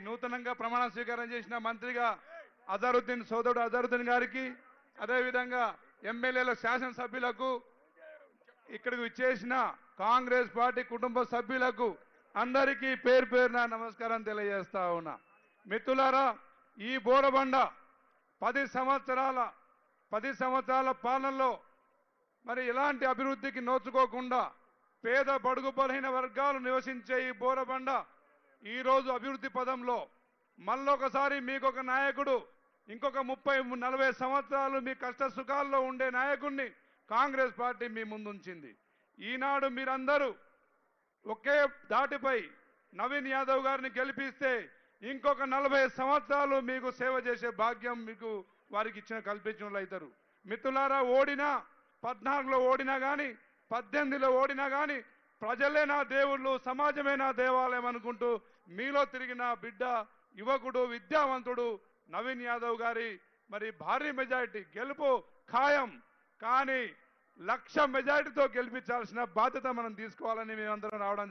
నూతనంగా ప్రమాణ స్వీకారం చేసిన మంత్రిగా అజరుద్దీన్ సోదరుడు అజరుద్దీన్ గారికి అదేవిధంగా ఎమ్మెల్యేల శాసనసభ్యులకు ఇక్కడికి విచ్చేసిన కాంగ్రెస్ పార్టీ కుటుంబ సభ్యులకు అందరికీ పేరు పేరున నమస్కారం తెలియజేస్తా ఉన్నా. మిత్రులారా ఈ బోరబండ పది సంవత్సరాల పది సంవత్సరాల పాలనలో మరి ఎలాంటి అభివృద్ధికి నోచుకోకుండా పేద బడుగు బలహీన వర్గాలు నివసించే ఈ బోరబండ ఈరోజు అభివృద్ధి పదంలో మళ్ళొకసారి మీకు ఒక నాయకుడు ఇంకొక ముప్పై నలభై సంవత్సరాలు మీ కష్ట సుఖాల్లో ఉండే నాయకుడిని కాంగ్రెస్ పార్టీ మీ ముందుంచింది. ఈనాడు మీరందరూ ఒకే దాటిపై నవీన్ యాదవ్ గారిని గెలిపిస్తే ఇంకొక నలభై సంవత్సరాలు మీకు సేవ చేసే భాగ్యం మీకు వారికి ఇచ్చిన కల్పించిన అవుతారు. మిత్రులారా ఓడినా పద్నాలుగులో ఓడినా కానీ పద్దెనిమిదిలో ఓడినా కానీ ప్రజలే నా దేవుళ్ళు సమాజమే నా దేవాలయం అనుకుంటూ మీలో తిరిగిన బిడ్డ యువకుడు విద్యావంతుడు నవీన్ యాదవ్ గారి మరి భారీ మెజారిటీ గెలుపు ఖాయం. కానీ లక్ష మెజారిటీతో గెలిపించాల్సిన బాధ్యత మనం తీసుకోవాలని మేమందరం రావడం